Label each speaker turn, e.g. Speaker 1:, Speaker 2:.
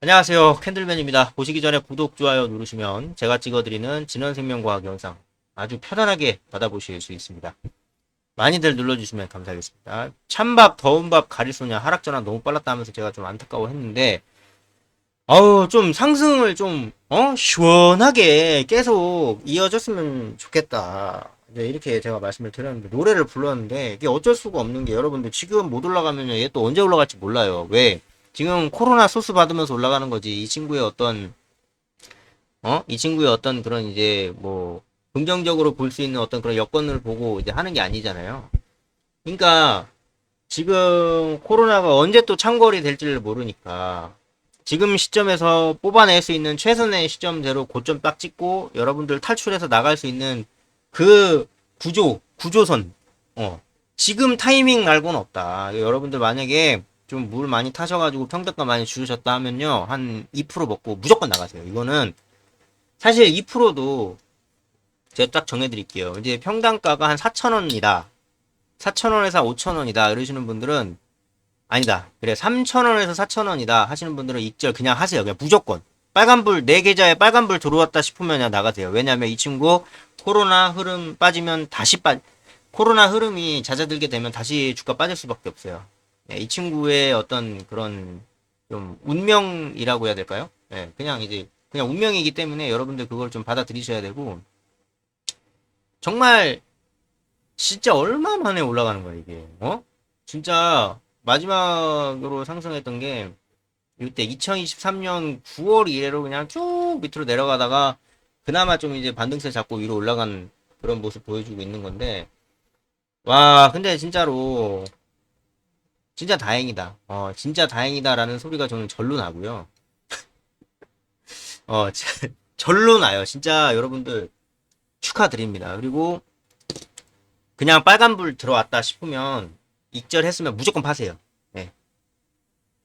Speaker 1: 안녕하세요. 캔들맨입니다. 보시기 전에 구독, 좋아요 누르시면 제가 찍어드리는 진원생명과학 영상 아주 편안하게 받아보실 수 있습니다. 많이들 눌러주시면 감사하겠습니다. 찬밥, 더운 밥, 가리소냐, 하락전환 너무 빨랐다 하면서 제가 좀 안타까워 했는데, 아우, 좀 상승을 좀, 어? 시원하게 계속 이어졌으면 좋겠다. 이제 이렇게 제가 말씀을 드렸는데, 노래를 불렀는데, 이게 어쩔 수가 없는 게 여러분들 지금 못 올라가면 얘 또 언제 올라갈지 몰라요. 왜? 지금 코로나 소스 받으면서 올라가는 거지. 이 친구의 어떤, 어? 이 친구의 어떤 그런 이제 뭐, 긍정적으로 볼 수 있는 어떤 그런 여건을 보고 이제 하는 게 아니잖아요. 그러니까, 지금 코로나가 언제 또 창궐이 될지를 모르니까, 지금 시점에서 뽑아낼 수 있는 최선의 시점대로 고점 딱 찍고, 여러분들 탈출해서 나갈 수 있는 그 구조, 구조선, 어, 지금 타이밍 말고는 없다. 여러분들 만약에 좀 물 많이 타셔가지고 평균가 많이 줄으셨다 하면요. 한 2% 먹고 무조건 나가세요. 이거는 사실 2%도 제가 딱 정해드릴게요. 이제 평당가가 한 4,000원이다. 4,000원에서 5,000원이다. 이러시는 분들은 아니다. 그래 3,000원에서 4,000원이다 하시는 분들은 익절 그냥 하세요. 그냥 무조건. 빨간불 내 계좌에 빨간불 들어왔다 싶으면 그냥 나가세요. 왜냐면 이 친구 코로나 흐름 빠지면 다시 빠 코로나 흐름이 잦아들게 되면 다시 주가 빠질 수밖에 없어요. 예, 이 친구의 어떤 그런 좀 운명이라고 해야 될까요? 예, 그냥 이제 그냥 운명이기 때문에 여러분들 그걸 좀 받아들이셔야 되고 정말 진짜 얼마 만에 올라가는 거야 이게 어? 진짜 마지막으로 상승했던 게 이때 2023년 9월 이래로 그냥 쭉 밑으로 내려가다가 그나마 좀 이제 반등세 잡고 위로 올라간 그런 모습 보여주고 있는 건데 와 근데 진짜로 진짜 다행이다. 어, 진짜 다행이다라는 소리가 저는 절로 나고요. 어, 제- 절로 나요. 진짜 여러분들 축하드립니다. 그리고 그냥 빨간불 들어왔다 싶으면 익절했으면 무조건 파세요.